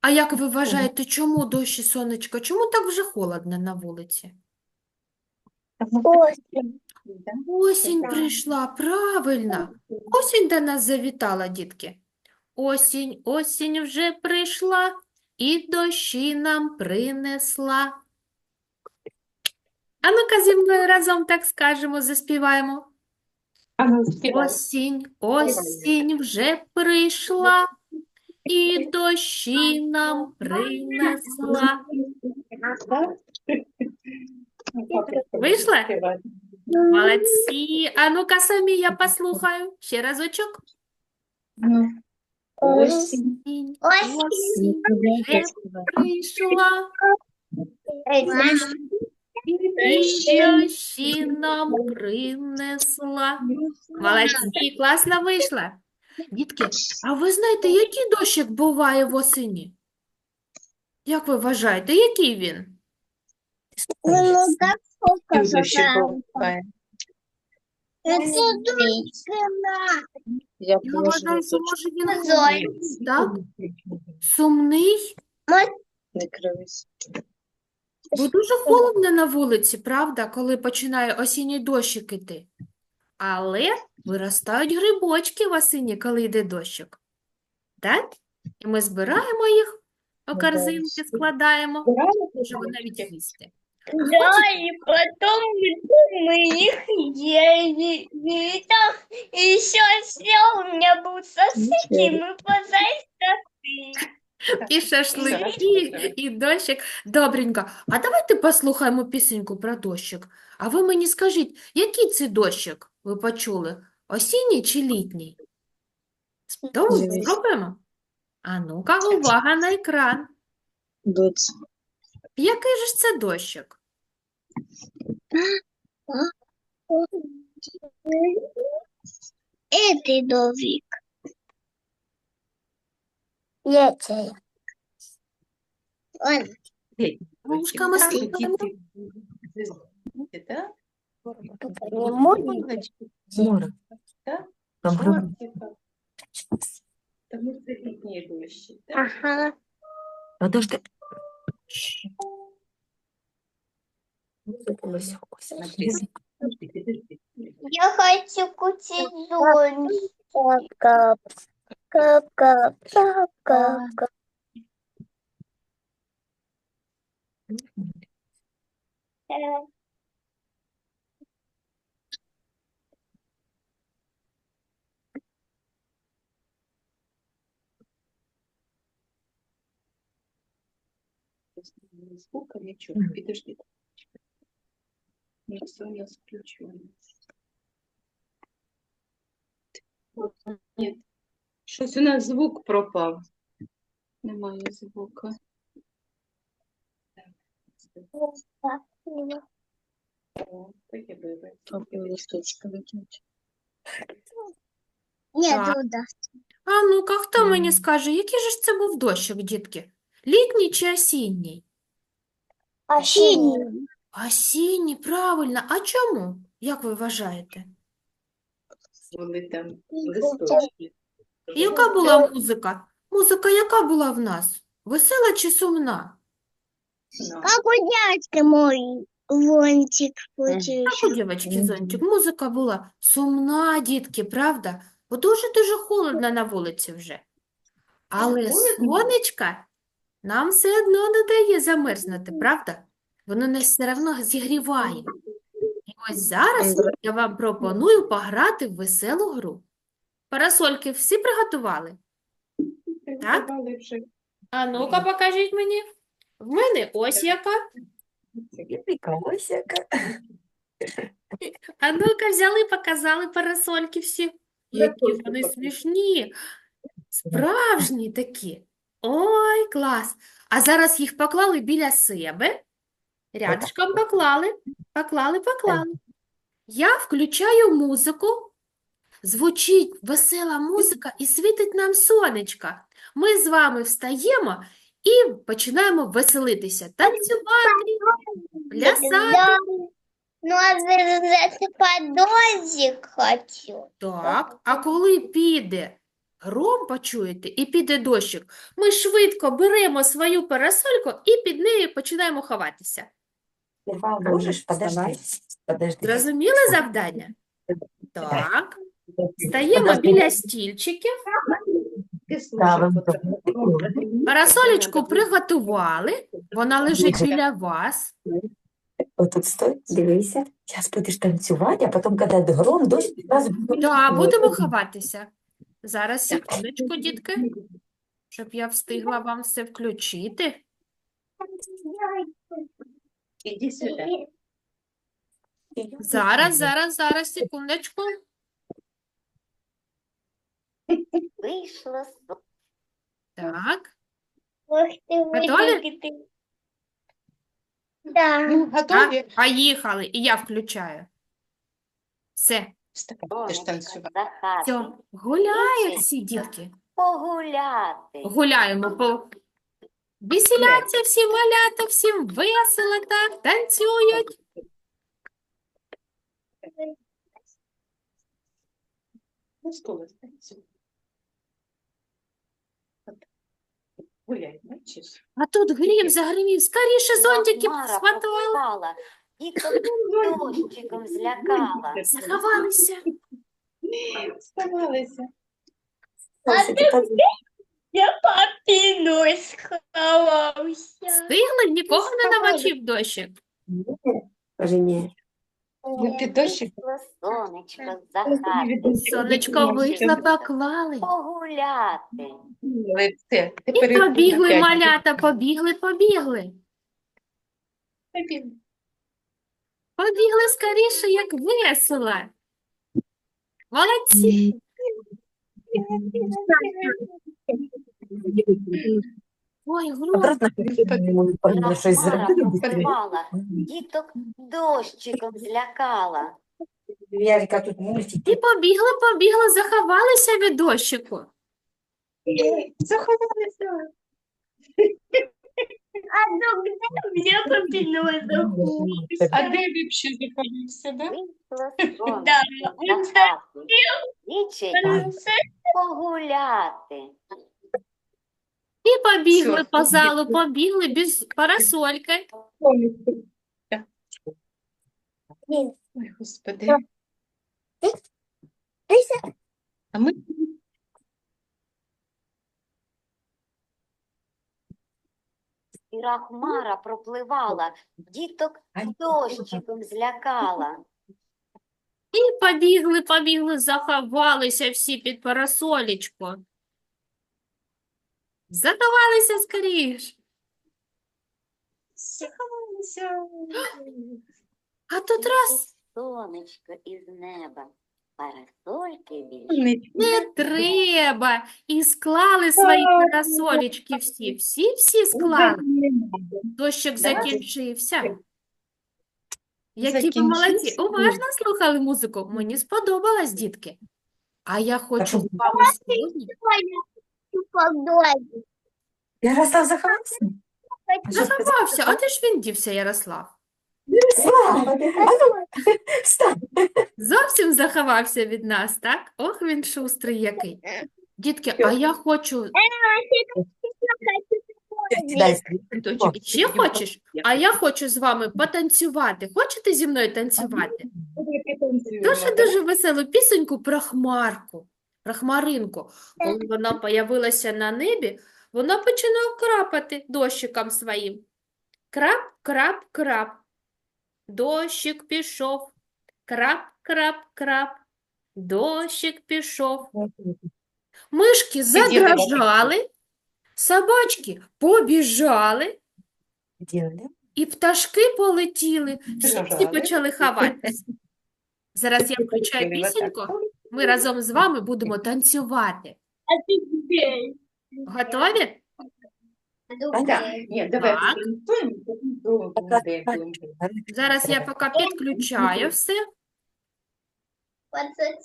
А як ви вважаєте, чому дощ і сонечко? Чому так вже холодно на вулиці? Осень. Осінь прийшла, правильно. Осінь до нас завітала, дітки. Осінь, осінь вже прийшла і дощі нам принесла. А ну-ка зі мною разом так скажемо, заспіваємо. Ну. Осінь, осінь вже прийшла і дощі нам принесла. Вийшла? Співай. Молодці. А ну-ка самі я послухаю. Ще разочок. Осень. Осінь, Осінь. осінь вже прийшла. І дощі нам принесла. Молодці, класно вийшла. Дітки, а ви знаєте, який дощик буває восені? Як ви вважаєте, який він? Ну, дочка. Я Я вважаю, що може він сумний, так? Сумний, не кривись. бо дуже холодно на вулиці, правда, коли починає осінній дощик іти. Але виростають грибочки восені, коли йде дощик. Так? І ми збираємо їх, у Ну, корзинки так. складаємо, можемо навіть їсти. Да, и потом мы их ели. И там еще снял, у меня был сосед, и мы позаистали. І шашлики, і дощик. Добренько. А давайте послухаємо пісеньку про дощик. А ви мені скажіть, який це дощик Ви почули? Осінній чи літній? Дивись. Спробуємо? А ну-ка, увага на екран. Доць. Який же ж це дощик? Это домик. Летели. Он Ручками стукаємо. Так? не может. Море. Так? Там гриби. Тому це літні дощі. так? Ага. Подожди. Подожди, подожди. Я хочу купить зонтик. Кап, кап, кап, кап, кап, кап. Звука нічого. Підожди. Я Соня включу. Ні. Щось у нас звук пропав. Немає звука. Листочка викинуть. Нет, Так. А ну-ка, хто мені скаже, який же ж це був дощик, дітки? Літній чи осінній? Осенний. Осінній, правильно. А чому? Як ви вважаєте? Були там листочки. Яка була музика? Музика яка була в нас? Весела чи сумна? Как у дядьки мой зонтик Так, у дівчатки зонтик, музика була сумна, дітки, правда? Бо дуже-дуже холодно на вулиці вже. Але сонечка нам все одно не дає замерзнути, правда? Воно нас все одно зігріває. І ось зараз я вам пропоную пограти в веселу гру. Парасольки всі приготували? Так? А ну-ка, покажіть мені. В мене ось яка. Ось яка. А ну-ка, взяли, показали парасольки всі. Які вони смішні, справжні такі. Ой, клас. А зараз їх поклали біля себе. Рядышком поклали, поклали, поклали. Я включаю музику. Звучить весела музика і світить нам сонечко. Ми з вами встаємо і починаємо веселитися, танцювати, плясати. Ну, а завязать подозик хочу. Так, а коли піде гром почуєте і піде дощик, ми швидко беремо свою парасольку і під нею починаємо ховатися. Сперва можешь подожди. Подожди. Зрозуміли завдання? Так. Стаємо Подожди. біля стільчиків. Парасолечку приготували. Вона лежить біля вас. Вот тут стой, дивися. Сейчас будешь танцевать, а потом, когда гром, дождь, сразу будешь Так, будемо ховатися. Зараз, секундочку, дітки, щоб я встигла вам все включити. Іди сюди. Зараз, зараз, зараз, секундочку. Вийшло сонце. Так. Ух ты, Готові? высокий ты. Да. Ну, готові? Так, поїхали. І я включаю. Все, Вставай, ти ж танцювати. все, гуляють всі дітки. Погуляти. Гуляємо по... Веселяться всі малята, всім весело так, танцюють. Ну, скоро танцюй. Гуляй, бачиш? А тут грім загримів. Скоріше зонтики схватували. Діток дощиком злякала. Заховалися. Сховалися. Слушай, ты под- Я папиной сховался. Встигли? Нікого не намочив дощик. Скажи, не. Ви під дощик сонечко за. Сонечко вийшло, поклали. Погуляти. Але І тепер побігли малята, побігли, побігли. побігли. Побігли скоріше, як весело. Молодці. Ой, попливала, Діток дощиком злякала. Ярика, тут мультики. І побігли, побігли, заховалися від дощику. Заховалися. А то где мне заховался? А де ви ще да? Да, сонечко за хати. Дівчата погуляти. І побігли по залу, побігли без парасольки. Ой, Господи. А ми Сіра хмара пропливала, діток дощиком злякала. І побігли, побігли, заховалися всі під парасолечку. Заховалися скоріш. заховалися. А тут раз Сонечко із неба, парасольки більше. Не треба. І склали свої парасолечки всі. Всі-всі склали. Дощик закінчився. Які ви молодці. Уважно слухали музику. Мені сподобалось, дітки. А я хочу з вами сьогодні Ярослав заховався? Заховався. А де ж він дівся, Ярослав? Слава, ну, встань. Зовсім заховався від нас, так? Ох, він шустрий який. Дітки, а я хочу. Дай. Ще хочеш? А я хочу з вами потанцювати. Хочете зі мною танцювати? Дуже дуже веселу пісеньку про хмарку, про хмаринку. Коли вона появилася на небі, вона починала крапати дощиком своїм. Крап, крап, крап. Дощик пішов. Крап, крап, крап. Дощик пішов. Мишки задрожали, собачки побіжали, і пташки полетіли. Всі почали ховатися. Зараз я включаю пісеньку. Ми разом з вами будемо танцювати. Готові? Ні, давай Так. Зараз я поки підключаю все.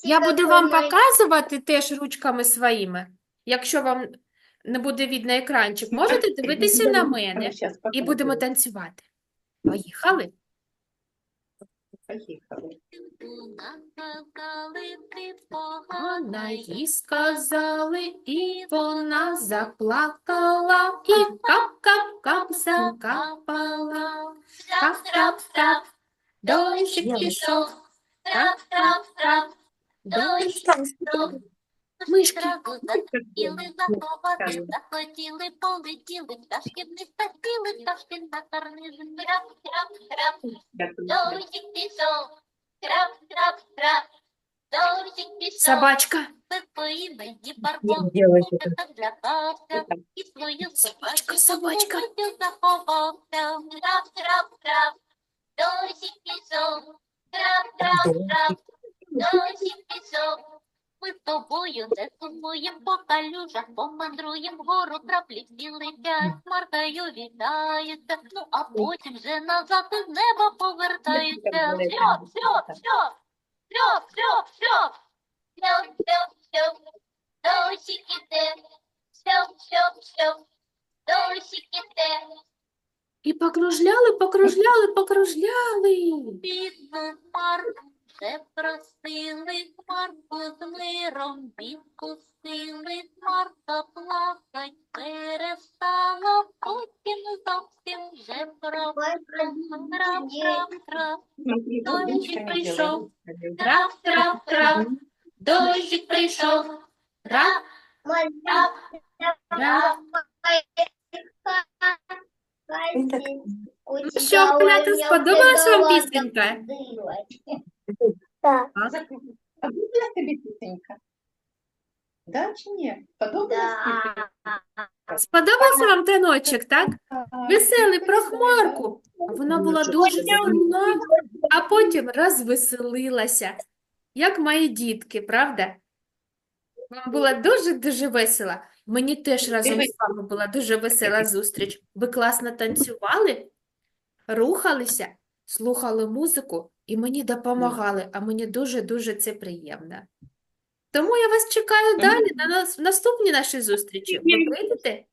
Я буду вам показувати теж ручками своїми. Якщо вам не буде видно екранчик, можете дивитися на мене і будемо танцювати. Поїхали? Поїхали. Вона їй сказали, і вона заплакала, і кап-кап-кап закапала. Трап-трап-трап, дощик пішов, трап-трап-трап, дощик пішов. Мышки. Захотіли Собачка. Собачка. Заховався, крап, крап, крап, дорожик пішов. Крап. Ми з тобою не сумуєм по калюжах, помандруєм гору краплі білий летять, маркою вітаються, ну а потім вже назад із неба повертаються. Все, все, все, все, все, все. Все, все, все, дощик іде, все, все, все, дощик іде. І покружляли, покружляли, покружляли. Бідна Марта. Ще просили хмарку з миром, відкусили хмарка плакать, перестала. Потім зовсім вже прав, крав, крав, дощик прийшов, трав, трав, трав, дощик прийшов, трав, трав, трав. Що, Кляти, сподобалася вам пісенька? Так. А подобалась тобі пісенька? Да чи ні? Подобалась пісенька? Сподобався вам таночок, так? Веселий про хмарку. Вона була дуже сумна, а потім розвеселилася, як мої дітки, правда? Вам було дуже-дуже весело. Мені теж разом з вами була дуже весела зустріч. Ви класно танцювали, рухалися, слухали музику і мені допомагали, а мені дуже-дуже це приємно. Тому я вас чекаю далі на нас- наступні наші зустрічі. Ви прийдете?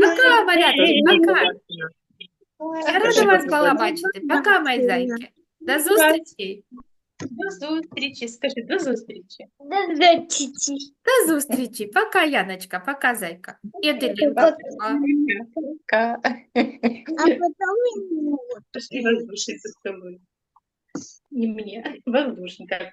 Пока. Марята, пока. Я рада вас була бачити. Пока, мої зайки. До зустрічі. До зустрічі. Скажи, до зустрічі. До зустрічі. Пока, Яночка, пока, зайка. І Аделінка, пока. Пока. А потом Пошли воздушиться с тобой. Не мне, воздушника.